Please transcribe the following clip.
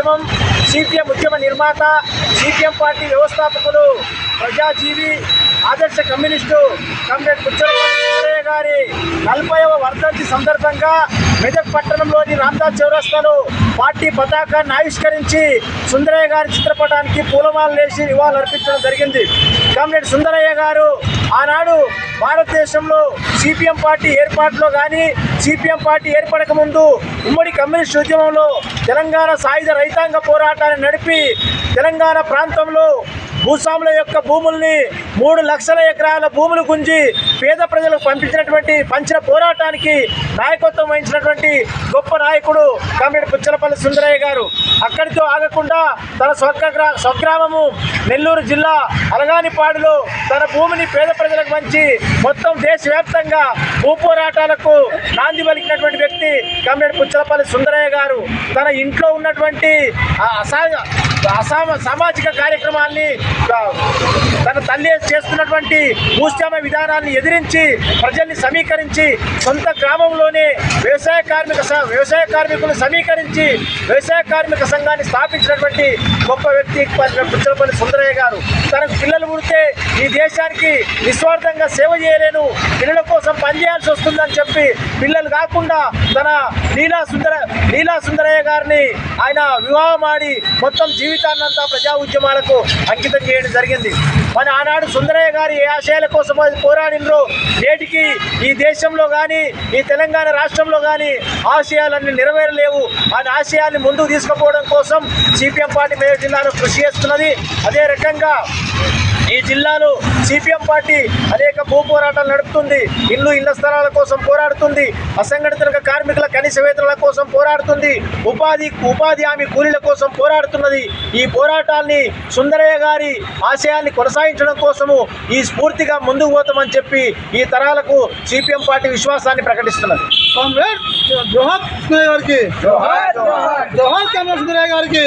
ఉద్యమం సిపిఎం ఉద్యమ నిర్మాత సిపిఎం పార్టీ వ్యవస్థాపకులు ప్రజాజీవి ఆదర్శ కమ్యూనిస్టు కమ్రేడ్ ముచ్చ గారి నలభైవ వర్ధంతి సందర్భంగా మెదక్ పట్టణంలోని రామ్దాస్ చౌరస్తాలో పార్టీ పతాకాన్ని ఆవిష్కరించి సుందరయ్య గారి చిత్రపటానికి పూలమాలలు వేసి నివాళులు అర్పించడం జరిగింది. కామ్రేడ్ సుందరయ్య గారు ఆనాడు భారతదేశంలో సిపిఎం పార్టీ ఏర్పాటులో కానీ సిపిఎం పార్టీ ఏర్పడక ముందు ఉమ్మడి కమ్యూనిస్ట్ ఉద్యమంలో తెలంగాణ సాయుధ రైతాంగ పోరాటాన్ని నడిపి తెలంగాణ ప్రాంతంలో భూస్వాముల యొక్క భూముల్ని మూడు లక్షల ఎకరాల భూములు గుంజి పేద ప్రజలకు పంపించినటువంటి పంచిన పోరాటానికి నాయకత్వం వహించినటువంటి గొప్ప నాయకుడు కామ్రేడ్ పుచ్చలపల్లి సుందరయ్య గారు. అక్కడితో ఆగకుండా తన స్వగ్రా స్వగ్రామము నెల్లూరు జిల్లా అలగానిపాడులో తన భూమిని పేద ప్రజలకు పంచి మొత్తం దేశవ్యాప్తంగా భూ పోరాటాలకు నాంది పలికినటువంటి వ్యక్తి కామ్రేడ్ పుచ్చలపల్లి సుందరయ్య గారు. తన ఇంట్లో ఉన్నటువంటి ఆ సామాజిక కార్యక్రమాల్ని తన తల్లి చేస్తున్నటువంటి భూస్వామ్య విధానాన్ని ఎదిరించి ప్రజల్ని సమీకరించి సొంత గ్రామంలోనే వ్యవసాయ కార్మిక వ్యవసాయ కార్మికులు సమీకరించి వ్యవసాయ కార్మిక సంఘాన్ని స్థాపించినటువంటి గొప్ప వ్యక్తి పుచ్చలపల్లి సుందరయ్య గారు. తనకు పిల్లలు పుడితే ఈ దేశానికి నిస్వార్థంగా సేవ చేయలేను. పిల్లల కోసం పనిచేయాల్సి వస్తుందని చెప్పి పిల్లలు కాకుండా తన లీలా సుందర లీలా సుందరయ్య గారిని ఆయన వివాహం ఆడి మొత్తం జీవితాన్నంతా ప్రజా ఉద్యమాలకు అంకితం చేయడం జరిగింది. మన ఆనాడు సుందరయ్య గారి ఏ ఆశయాల కోసం పోరాడినరో నేటికి ఈ దేశంలో కానీ ఈ తెలంగాణ రాష్ట్రంలో కానీ ఆశయాలన్నీ నెరవేరలేవు. ఆ ఆశయాల్ని ముందుకు తీసుకుపోవడం కోసం సిపిఎం పార్టీ మేయర్ జిల్లాలో కృషి చేస్తున్నది. అదే రకంగా ఈ జిల్లాలో సిపిఎం పార్టీ అనేక భూ పోరాటాలు నడుపుతుంది. ఇల్లు ఇళ్ళ స్థలాల కోసం పోరాడుతుంది. అసంఘటిత కార్మికుల కనీస వేతనాల కోసం పోరాడుతుంది. ఉపాధి ఉపాధి హామీ కూలీల కోసం పోరాడుతున్నది. ఈ పోరాటాల్ని సుందరయ్య గారి ఆశయాల్ని కొనసాగించడం కోసము ఈ స్ఫూర్తిగా ముందుకు పోతామని చెప్పి ఈ తరాలకు సిపిఎం పార్టీ విశ్వాసాన్ని ప్రకటిస్తున్నది. కామ్రేడ్ జోహార్ సుందరయ్య గారికి. జోహార్ కామ్రేడ్ సుందరయ్య గారికి.